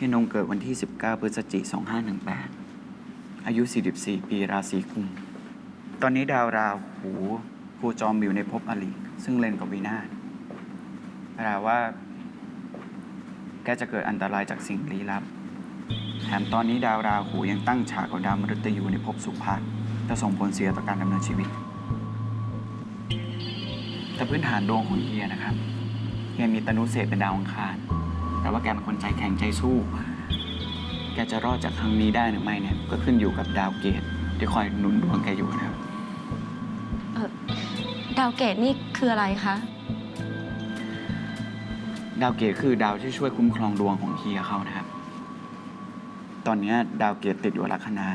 เฮียนงเกิดวันที่ 19 พฤศจิกายน2518 อายุ 44 ปี ราศีกุม ตอนนี้ดาวราหูโคจรอยู่ในภพอลิซึ่งเล่นกับวินาศแปลว่า แกจะเกิดอันตรายจากสิ่งลี้ลับ แถมตอนนี้ดาวราหูยังตั้งฉากกับดาวมฤตยูในภพสุภาษจะส่งผลเสียต่อการดำเนินชีวิต แต่พื้นฐานดวงของเฮียนะครับ เฮียมีตนุเศษเป็นดาวอังคาร แต่ว่าแกเป็นคนใจแข็งใจสู้ แกจะรอดจากครั้งนี้ได้หรือไม่เนี่ย ก็ขึ้นอยู่กับดาวเกตที่คอยหนุนดวงแกอยู่นะครับ เออดาวเกตนี่คืออะไรคะ ดาวเกตคือดาวที่ช่วยคุ้มครองดวงของเฮียเขานะครับ ตอนเนี้ยดาวเกตติดอยู่ลัคนา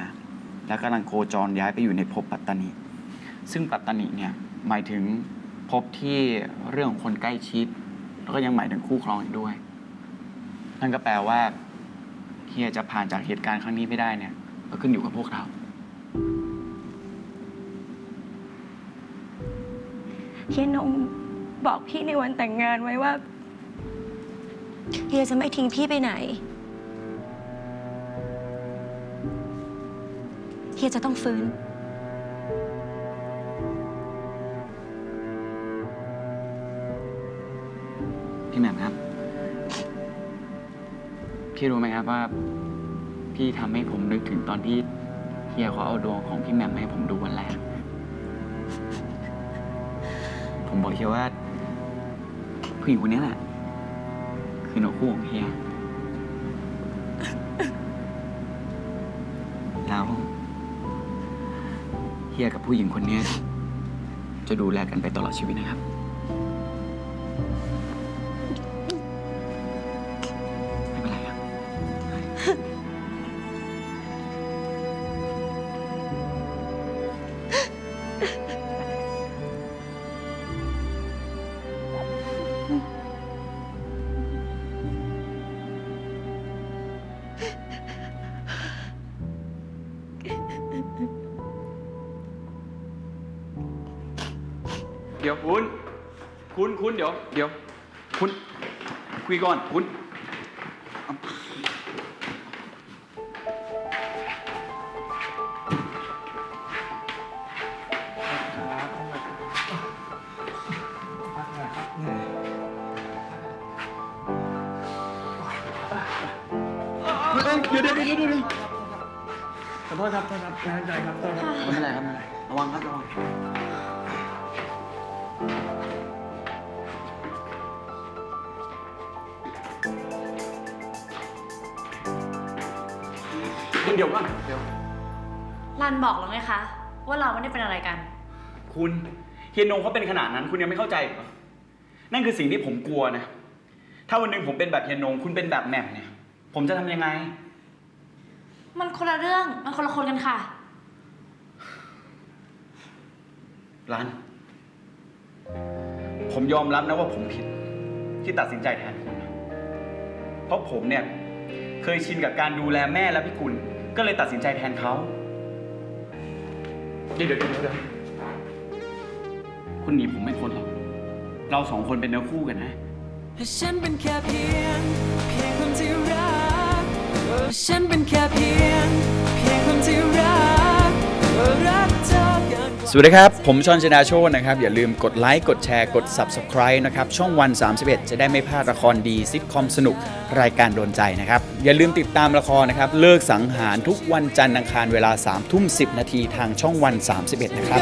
และกำลังโคจรย้ายไปอยู่ในภพปัตตานีซึ่งปัตตานีเนี่ยหมายถึงภพที่เรื่องของคนใกล้ชิด แล้วก็ยังหมายถึงคู่ครองอีกด้วย นั่นก็แปลว่าเฮียจะผ่านจากเหตุการณ์ครั้งนี้ไม่ได้เนี่ย ก็ขึ้นอยู่กับพวกเรา เฮียนงบอกพี่ในวันแต่งงานไว้ว่า เฮียจะไม่ทิ้งพี่ไปไหน เฮียจะต้องฟื้น พี่แหม่มครับ พี่รู้ไหมครับว่า พี่ทำให้ผมนึกถึงตอนที่เฮียเขาเอาดวงของพี่แหม่มให้ผมดูวันแรก ผมบอกเฮียว่าผู้หญิงคนนี้แหละ คือหนูคู่ของเฮีย แล้วเฮียกับผู้หญิงคนนี้ จะดูแลกันไปตลอดชีวิตนะครับ เดี๋ยวคุณ คุณคุณเดี๋ยว เดี๋ยว คุณ คุยก่อนคุณ เดี๋ยวเดี๋ยวเดี๋ยวเดี๋ยวเดี๋ยวขอโทษครับขอโทษครับไม่ตั้งใจครับขอโทษครับไม่เป็นไรครับไม่เป็นไรระวังครับระวัง คุณเดี๋ยวก่อนเดี๋ยวรันบอกแล้วไงคะว่าเราไม่ได้เป็นอะไรกัน คุณเฮียนงเขาเป็นขนาดนั้นคุณยังไม่เข้าใจเหรอนั่นคือสิ่งที่ผมกลัวนะ ถ้าวันหนึ่งผมเป็นแบบเฮียนงคุณเป็นแบบแหม่มเนี่ย ผมจะทำยังไง มันคนละเรื่องมันคนละคนกันค่ะ รัน ผมยอมรับนะว่าผมผิด ที่ตัดสินใจแทนคุณนะเพราะผมเนี่ย เคยชินกับการดูแลแม่และพี่คุณ ก็เลยตัดสินใจแทนเขา เดี๋ยวเดี๋ยวเดี๋ยวเดี๋ยวคุณหนีผมไม่พ้นหรอก เราสองคนเป็นเนื้อคู่กันนะฉันเป็นแค่เพียง เพียงคนที่รักเออฉันเป็นแค่เพียง สวัสดีครับ ผมชอนชนาโชตนะครับ อย่าลืมกดไลค์กดแชร์กด Subscribe นะครับ ช่องวัน 31 จะได้ไม่พลาดละครดีซิทคอมสนุกรายการโดนใจนะครับ อย่าลืมติดตามละครนะครับ เลิกสังหารทุกวันจันทร์อังคารเวลา3ทุ่ม10 นาทีทางช่องวัน 31 นะครับ